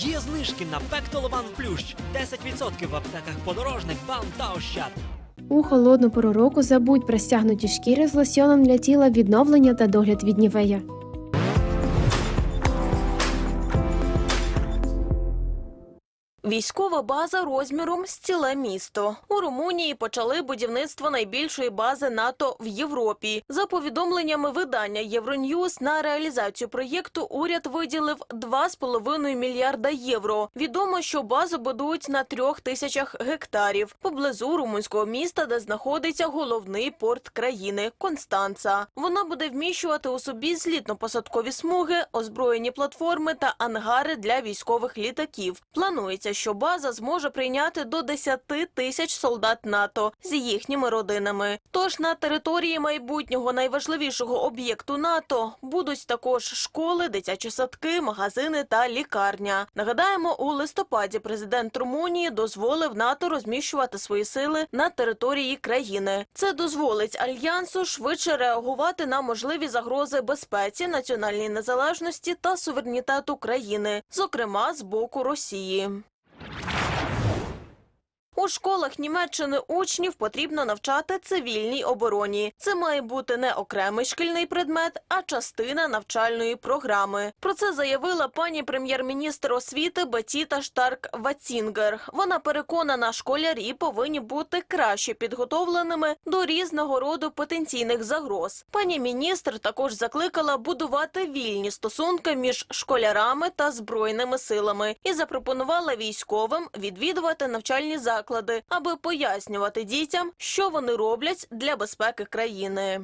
Є знижки на Пектолован Плющ. 10% в аптеках подорожник, бам та ощад. У холодну пору року забудь про стягнуті шкіри з лосьоном для тіла відновлення та догляд від нівея. Військова база розміром з ціле місто. У Румунії почали будівництво найбільшої бази НАТО в Європі. За повідомленнями видання Євроньюз на реалізацію проєкту уряд виділив 2,5 мільярда євро. Відомо, що базу будують на трьох тисячах гектарів поблизу румунського міста, де знаходиться головний порт країни Констанца. Вона буде вміщувати у собі злітно-посадкові смуги, озброєні платформи та ангари для військових літаків. Планується, що база зможе прийняти до 10 тисяч солдат НАТО з їхніми родинами. Тож на території майбутнього найважливішого об'єкту НАТО будуть також школи, дитячі садки, магазини та лікарня. Нагадаємо, у листопаді президент Румунії дозволив НАТО розміщувати свої сили на території країни. Це дозволить альянсу швидше реагувати на можливі загрози безпеці, національній незалежності та суверенітету країни, зокрема з боку Росії. У школах Німеччини учнів потрібно навчати цивільній обороні. Це має бути не окремий шкільний предмет, а частина навчальної програми. Про це заявила пані прем'єр-міністр освіти Бетіта Штарк Вацінгер. Вона переконана, школярі повинні бути краще підготовленими до різного роду потенційних загроз. Пані міністр також закликала будувати вільні стосунки між школярами та збройними силами і запропонувала військовим відвідувати навчальні заклади, аби пояснювати дітям, що вони роблять для безпеки країни.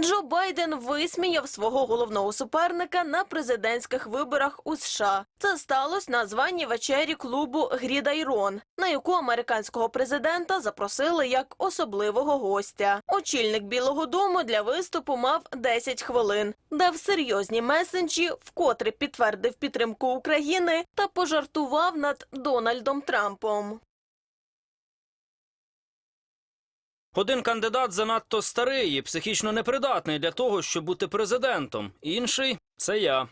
Джо Байден висміяв свого головного суперника на президентських виборах у США. Це сталося на званій вечері клубу Грідайрон, на яку американського президента запросили як особливого гостя. Очільник Білого Дому для виступу мав 10 хвилин, дав серйозні месенджі, вкотре підтвердив підтримку України та пожартував над Дональдом Трампом. Один кандидат занадто старий і психічно непридатний для того, щоб бути президентом. Інший це я.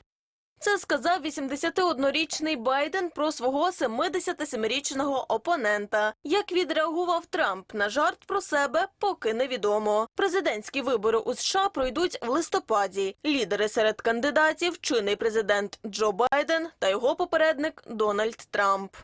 Це сказав 81-річний Байден про свого 77-річного опонента. Як відреагував Трамп на жарт про себе, поки невідомо. Президентські вибори у США пройдуть в листопаді. Лідери серед кандидатів чинний президент Джо Байден та його попередник Дональд Трамп.